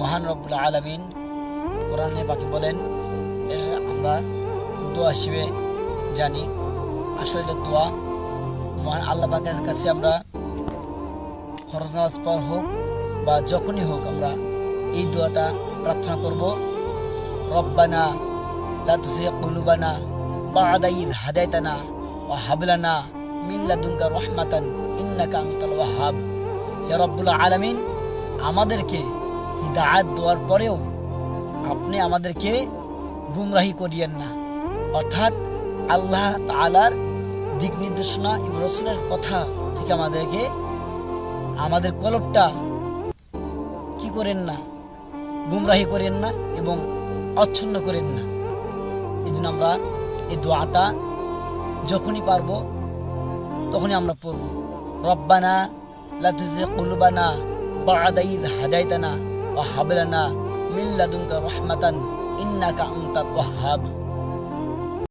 মহান রব্বুল আলমিন কোরআনে পাখি বলেন, এর আমরা দোয়া হিসেবে জানি। আসলে এটা দোয়া। মহান আল্লাহ পাকের কাছে আমরা খরচ নামাজ পর হোক বা যখনই হোক আমরা এই দোয়াটা প্রার্থনা করব। রব্বানা লা তুযিগ কুলুবানা বা'দা ইয হাদাইতানা ওয়া হাব লানা মিন লাদুনকা রাহমাতান ইন্নাকা আনতাল ওয়াহ্হাব হে রব্বুল আলামিন, আমাদেরকে হিদায়াত দেওয়ার পরেও আপনি আমাদেরকে গুমরাহি করিয়েন না। অর্থাৎ আল্লাহ তাআলার দিক নির্দেশনা এবং রসুলের কথা থেকে আমাদেরকে, আমাদের কলবটা কি করেন না, গুমরাহি করেন না এবং অচ্ছন্ন করেন না। এই জন্য আমরা এই দোয়াটা যখনই পারব তখনই আমরা পড়ব। রব্বানা লাতুজি কুলবানা বা'দা ইয হাদাইতানা ওয়া হাব লানা মিন লাদুনকা রাহমাতান ইন্নাকা আনতাল ওয়াহ্হাব